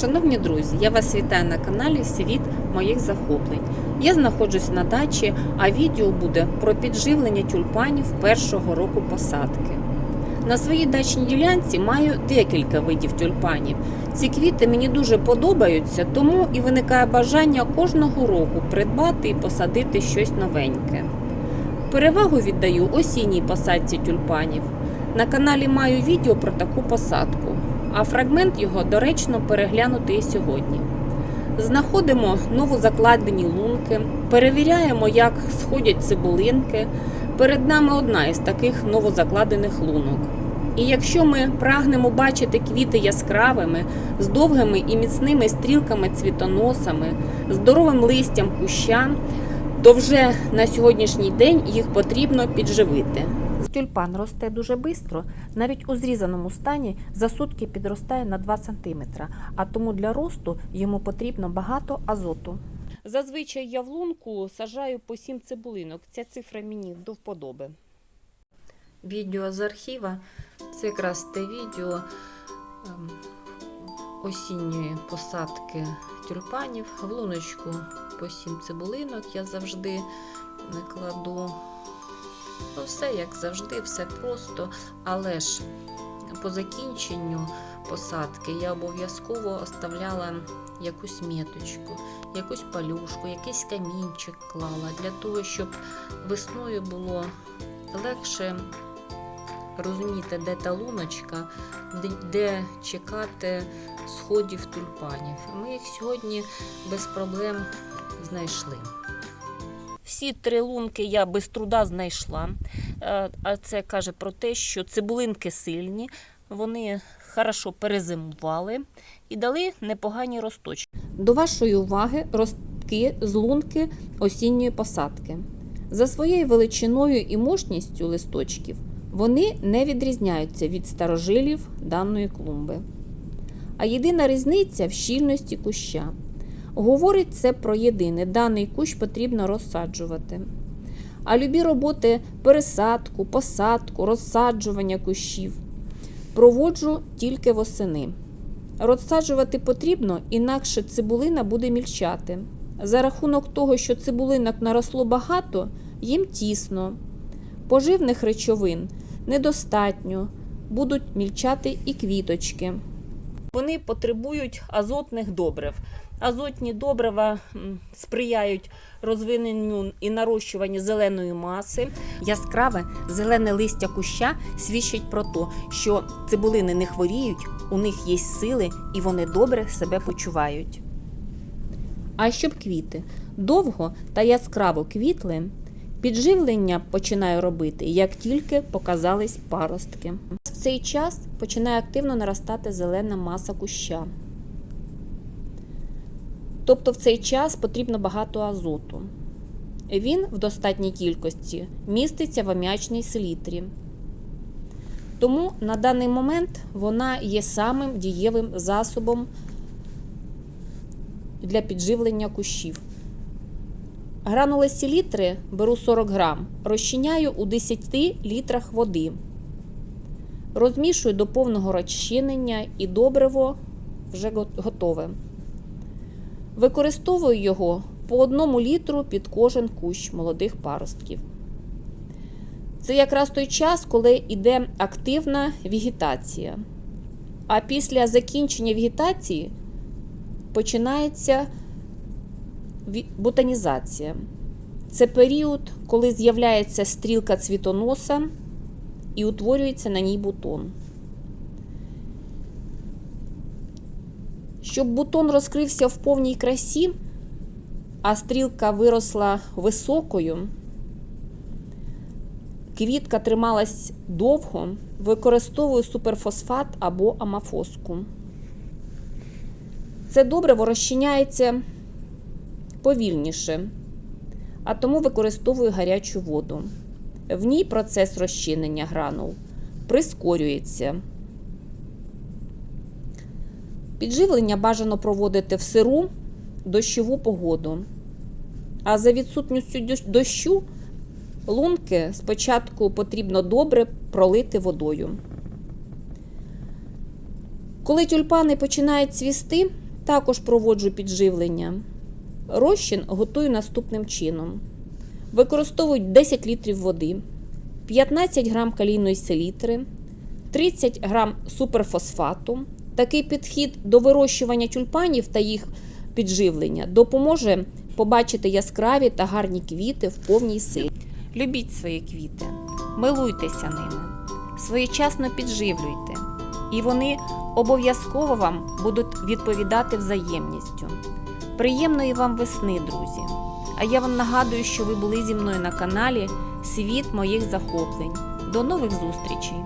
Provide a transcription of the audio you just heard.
Шановні друзі, я вас вітаю на каналі Світ моїх захоплень. Я знаходжусь на дачі, а відео буде про підживлення тюльпанів першого року посадки. На своїй дачній ділянці маю декілька видів тюльпанів. Ці квіти мені дуже подобаються, тому і виникає бажання кожного року придбати і посадити щось новеньке. Перевагу віддаю осінній посадці тюльпанів. На каналі маю відео про таку посадку, а фрагмент його доречно переглянути і сьогодні. Знаходимо новозакладені лунки, перевіряємо, як сходять цибулинки. Перед нами одна із таких новозакладених лунок. І якщо ми прагнемо бачити квіти яскравими, з довгими і міцними стрілками цвітоносами, здоровим листям куща, то вже на сьогоднішній день їх потрібно підживити. Тюльпан росте дуже швидко, навіть у зрізаному стані за сутки підростає на 2 см, а тому для росту йому потрібно багато азоту. Зазвичай я в лунку сажаю по 7 цибулинок. Ця цифра мені до вподоби. Відео з архіва це якраз те відео ем, осінньої посадки тюльпанів. В луночку по 7 цибулинок я завжди кладу. Ну, все як завжди, все просто, але ж по закінченню посадки я обов'язково оставляла якусь міточку, якусь палюшку, якийсь камінчик клала для того, щоб весною було легше розуміти, де та луночка, де чекати сходів тюльпанів. Ми їх сьогодні без проблем знайшли. Всі три лунки я без труда знайшла. Е, А це каже про те, що цибулинки сильні, вони хорошо перезимували і дали непогані росточки. До вашої уваги ростки з лунки осінньої посадки. За своєю величиною і мощністю листочків вони не відрізняються від старожилів даної клумби. А єдина різниця в щільності куща. Говорить це про єдине, даний кущ потрібно розсаджувати. А любі роботи пересадку, посадку, розсаджування кущів проводжу тільки восени. Розсаджувати потрібно, інакше цибулина буде мільчати. За рахунок того, що цибулинок наросло багато, їм тісно. Поживних речовин недостатньо, будуть мільчати і квіточки. Вони потребують азотних добрив. Азотні добрива сприяють розвиненню і нарощуванню зеленої маси. Яскраве зелене листя куща свідчить про те, що цибулини не хворіють, у них є сили і вони добре себе почувають. А щоб квіти довго та яскраво квітли, підживлення починаю робити, як тільки показались паростки. Цей час починає активно наростати зелена маса куща. Тобто в цей час потрібно багато азоту. Він в достатній кількості міститься в аміачній селітрі. Тому на даний момент вона є самим дієвим засобом для підживлення кущів. Гранули селітри беру 40 грам, розчиняю у 10 літрах води. Розмішую до повного розчинення і добриво вже готове. Використовую його по одному літру під кожен кущ молодих паростків. Це якраз той час, коли йде активна вегетація. А після закінчення вегетації починається бутанізація. Це період, коли з'являється стрілка цвітоноса і утворюється на ній бутон. Щоб бутон розкрився в повній красі, а стрілка виросла високою, квітка трималась довго, використовую суперфосфат або амафоску. Це добриво розчиняється повільніше, а тому використовую гарячу воду. В ній процес розчинення гранул прискорюється. Підживлення бажано проводити в сиру дощову погоду. А за відсутністю дощу лунки спочатку потрібно добре пролити водою. Коли тюльпани починають цвісти, Також проводжу підживлення. Розчин готую наступним чином. Використовують 10 літрів води, 15 грам калійної селітри, 30 грам суперфосфату. Такий підхід до вирощування тюльпанів та їх підживлення допоможе побачити яскраві та гарні квіти в повній силі. Любіть свої квіти, милуйтеся ними, своєчасно підживлюйте, і вони обов'язково вам будуть відповідати взаємністю. Приємної вам весни, друзі! А я вам нагадую, що ви були зі мною на каналі Світ моїх захоплень. До нових зустрічей!